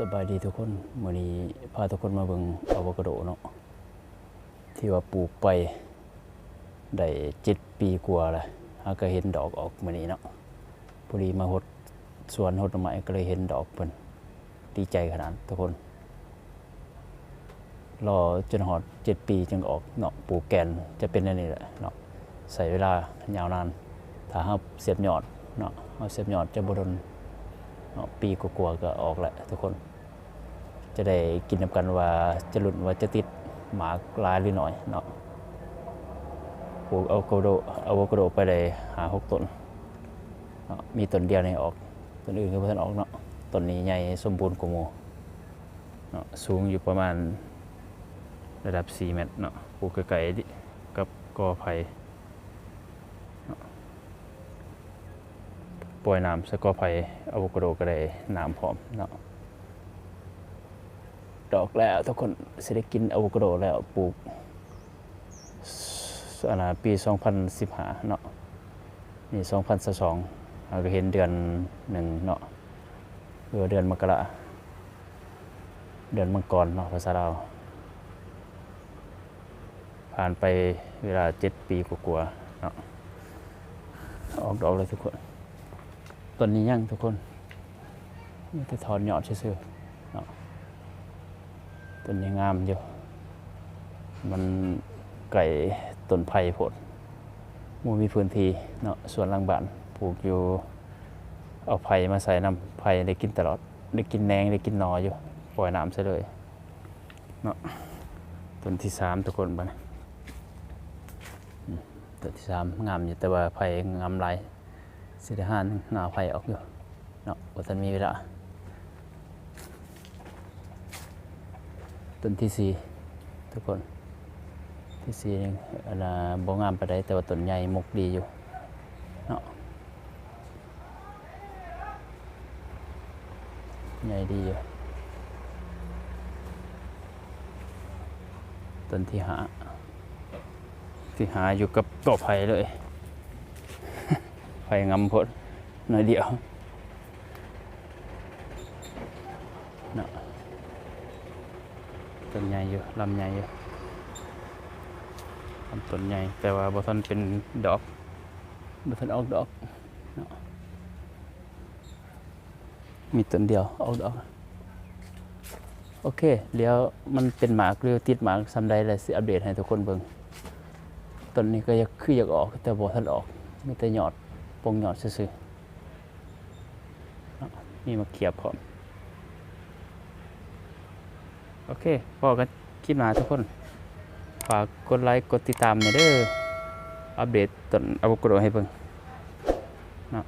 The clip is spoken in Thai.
สบายดีทุกคนมื้อนี้พาทุกคนมาเบิ่งอะโวคาโดเนาะที่ว่าปลูกไปได้7ปีกว่าล้วหาก็เห็นดอกออกมื้อนี้เนาะพอดีมาหดสวนหดไม้ก็เลยเห็นดอกเพิ่นดีใจขนาดทุกคนรอจนฮอด7ปีจึงออกเนาะปลูกแกนจะเป็นอันนี้แหละเนาะใช้เวลายาวนานถ้าเฮาเสียบยอดเนาะเฮาเสียบยอดจะบดน เนาะปีกลัวาๆก็ออกแหละทุกคน จะได้กินนำกันว่าจะหลุนว่าจะติดหมากลายหรือหน้อยเนาะปลูกอะโวคาโดอะโวคาโดไปเลยหาหกต้นเนาะมีต้นเดียวในออกต้นอื่นก็เพิ่นออกเนาะต้นนี้ใหญ่สมบูรณ์กว่าหมู่เนาะสูงอยู่ประมาณระดับ 4 เมตรเนาะปลูกไกลๆดิกับกอไผ่เนาะ ปล่อยน้ำสกอไผ่อะโวคาโดก็ได้น้ำพร้อมเนาะดอกแล้วทุกคนสิได้กินอะโวคาโดแล้วปลูกสอันน่ะปี 2015เนาะนี่ 2022เราก็เห็นเดือนหนึ่งเนาะหรือเดือนมกราเดือนมังกรเนาะภาษาลาผ่านไปเวลา 7 ปีกว่าๆเนาะออกดอกเลยทุกคน ต้นนี้ยังทุกคนนี่จะถอนยอดซื่อๆเนาะต้นนี้งามอยู่มันไก่ต้นไผ่โพดมูมีพื้นที่เนาะส่วนลังบ้านปลูกอยู่เอาไผ่มาใส่น้ำไผ่ได้กินตลอดได้กินแหนงได้กินนออยู่ปล่อยน้ำซะเลยเนาะต้นที่สามทุกคนบ้านต้นที่สามงามอยู่แต่ว่าไผ่งามหล สิได้หานงาไผ่ออกอยู่เนาะว่าท่านมีเวลาต้นที่สี่ทุกคนที่สี่นี่อันน่ะบ่งามไปได้แต่ว่าต้นใหญ่มกดีอยู่เนาะใหญ่ดีอยู่ต้นที่หาที่หาอยู่กับกอไผ่เลย ไผ่งำพดหน่อยเดียวนะต้นใหญ่อยู่ลำใหญ่อยู่ลำต้นใหญ่แต่ว่าบ่ทันเป็นดอกบ่ทันออกดอกนะมีต้นเดียวออกดอกโอเคเดี๋ยวมันเป็นหมากหรือติดหมากซำใดแล้วสิอัปเดตให้ทุกคนเบิ่งต้นนี้ก็ยากคืออยากออกแต่บ่ทันออกมีแต่ยอด ปงหยอดซื่อๆนาะมีมาเขียบพร้อม โอเคพอกันคลิปหน้าทุกคน ฝากกดไลค์ กดติดตามในเด้ออัปเดตต้นอวกาโดให้เพิ่งเนาะ